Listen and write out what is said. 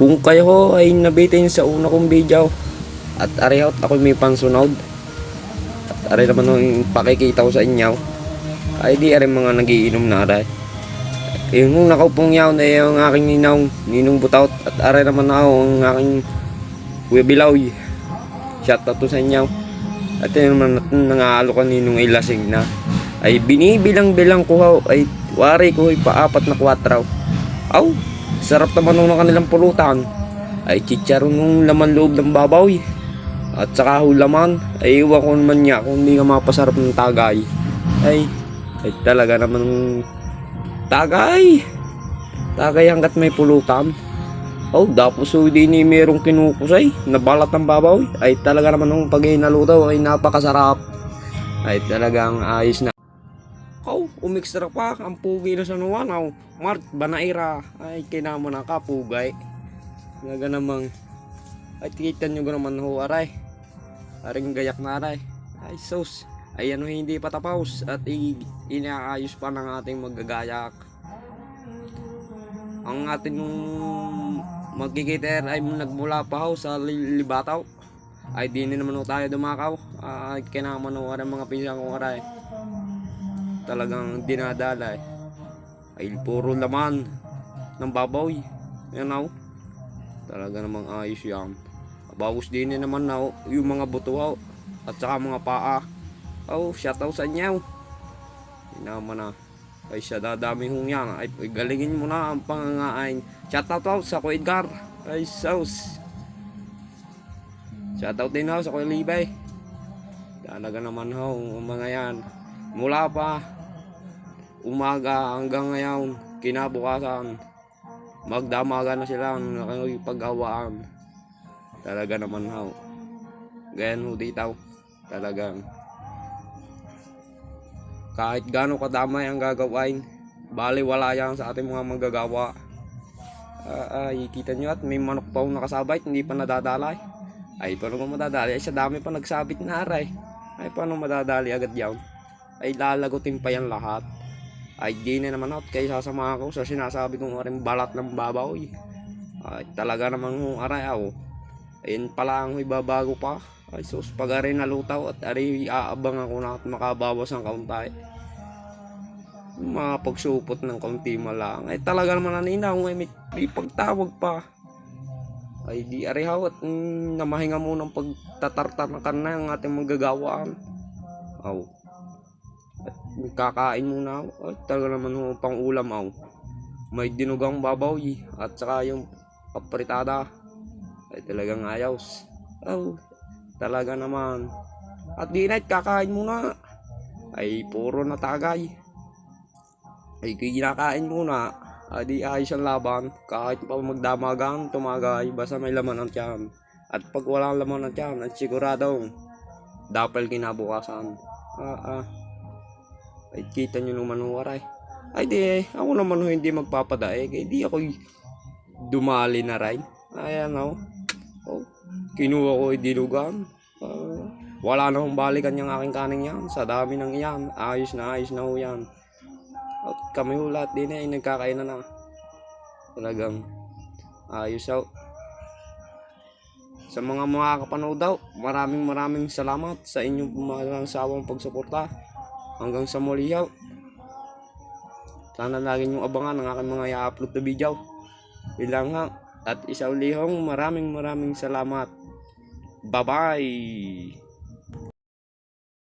Kung kayo ay nabitin sa una kong video at arehot ako may pansunod at are naman yung pakikita ko sa inyo ay di are mga nagiinom na aray. Yung nakaupong yaw na yung aking ninong, ninong butout at are naman ako ang aking Kuya Bilaw. Shout out to sa inyo. At yun naman nangaalo ka ninong ay lasing na. Ay binibilang-bilang ko ay wari ko ay paapat na kwatraw. Aw, sarap naman nung kanilang pulutan. Ay chicharon nung laman loob ng babaw eh. At saka ho laman, ay iwan ko naman niya kung hindi nga mapasarap ng tagay. Ay, ay talaga naman tagay. Tagay hanggat may pulutan. Oh, tapos so di ni merong kinukusay na balat ng babaw. Ay talaga naman nung pag naluto ay napakasarap. Ay talagang ayos na. Oh, umixtra pa ang pugi na sa nuwanaw. Mart, banaira. Ay, kinamo na ka, pugay. Nga namang. Ay, tikitan nyo naman ho, aray. Aring gayak na aray. Ay, sus. Ay, ano hindi pa tapos. At inaayos pa ng ating magagayak. Ang ating magkikiter ay nagmula pa ho sa li- libataw. Ay, di na naman ho tayo dumakaw. Ay, kinaman ho, aray mga pinsang kong aray talagang dinadala eh. Ay puro laman ng eh. Yan ako. Talaga namang ayos yan. Bagus din eh naman na yung mga buto ho. At saka mga paa. Oh, shout out sa inyo. Naman na. Ay siya dadami hong yan. Ay, galingin mo na ang pangangain. Shout out out sa Kuya Edgar. Ay sauce. Shout out din ho sa Kuya Libay. Talaga naman ho, mga yan. Mula pa umaga hanggang ngayon, kinabukasan, magdamaga na sila ng pag-awaan. Talaga naman ho. Ganyan ho dito. Talagang kahit gaano kadamay ang gagawain, bali wala yan sa ating mga manggagawa. Ah, ay, kita nyo at may manok pa nakasabay, hindi pa nadadalay. Ay, paano mo madadali? Ay, sa dami pa nagsabit na aray. Ay, paano madadali agad yan? Ay, lalagutin pa yan lahat. Ay, di na naman ako kaya sasama ako sa sinasabi kong rin balat ng babaw. eh. Ay, talaga naman kung aray ako. Ayun pala ang ibabago pa. Ay, sus, pag aray nalutaw at aray aabang ako na at makabawas ang kauntay. Mga pagsupot ng kaunti mo lang. Ay, talaga naman naninaw. Ay, may, pagtawag pa. Ay, di aray hawat. Mm, namahinga mo ng pagtatartanakan na ang ating magagawaan. Aw. At kakain muna ako. Ay, talaga naman ho, pang ulam ako. May dinugang babaw eh. At saka yung papritada. Ay talagang ayos. Oh, talaga naman. At di night kakain muna. Ay puro na tagay. Ay kinakain muna. Ay di ayos ang laban. Kahit pa magdamagan, tumagay. Basta may laman ang tiyan. At pag walang laman ang tiyan, at siguradong dapel kinabukasan. Ah, ah. Ay, kita nyo naman ho, aray. Ay, di, ako naman ho hindi magpapadaig. Eh, di ako dumali na rin. Ayan, oh. oh. Kinuha ko dilugan. Ah, wala na hong balikan yung aking kaning yan. Sa dami ng iyan. Ayos na ayos na ho yan. At kami ho lahat din eh, nagkakainan na. Talagang ayos ho. Sa mga mga kapanood daw, maraming maraming salamat sa inyong pumalang sawang pagsuporta. Hanggang sa muli ho. Sana lagi niyong abangan ang aking mga i-upload na video. Ilang nga. At isa ulihong maraming maraming salamat. Bye-bye!